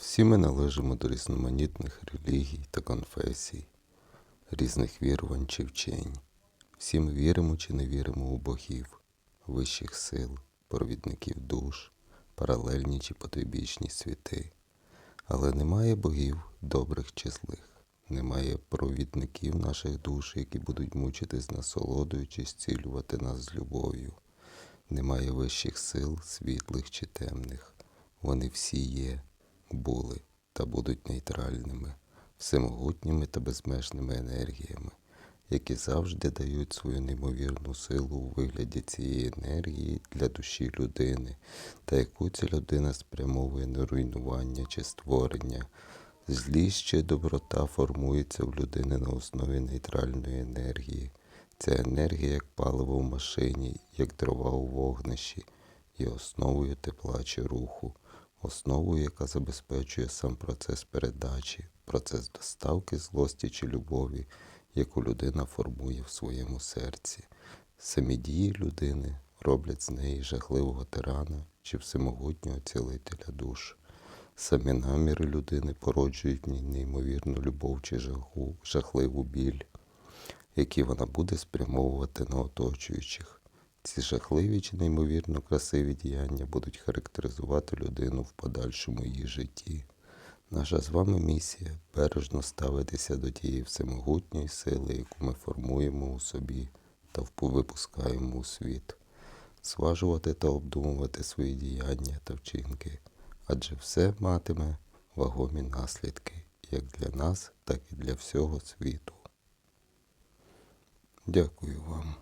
Всі ми належимо до різноманітних релігій та конфесій, різних вірувань чи вчень. Всі ми віримо чи не віримо у богів, вищих сил, провідників душ, паралельні чи потойбічні світи. Але немає богів добрих чи злих, немає провідників наших душ, які будуть мучити з насолодою чи зцілювати нас з любов'ю. Немає вищих сил, світлих чи темних. Вони всі є, були та будуть нейтральними, всемогутніми та безмежними енергіями, які завжди дають свою неймовірну силу у вигляді цієї енергії для душі людини, та яку ця людина спрямовує на руйнування чи створення. Злість чи доброта формується в людини на основі нейтральної енергії. Ця енергія як паливо в машині, як дрова у вогнищі, є основою тепла чи руху, основою, яка забезпечує сам процес передачі, процес доставки злості чи любові, яку людина формує в своєму серці. Самі дії людини роблять з неї жахливого тирана чи всемогутнього цілителя душ. Самі наміри людини породжують в ній неймовірну любов чи жаху, жахливу біль, які вона буде спрямовувати на оточуючих. Ці жахливі чи неймовірно красиві діяння будуть характеризувати людину в подальшому її житті. Наша з вами місія бережно ставитися до тієї всемогутньої сили, яку ми формуємо у собі та випускаємо у світ, зважувати та обдумувати свої діяння та вчинки, адже все матиме вагомі наслідки як для нас, так і для всього світу. Дякую вам.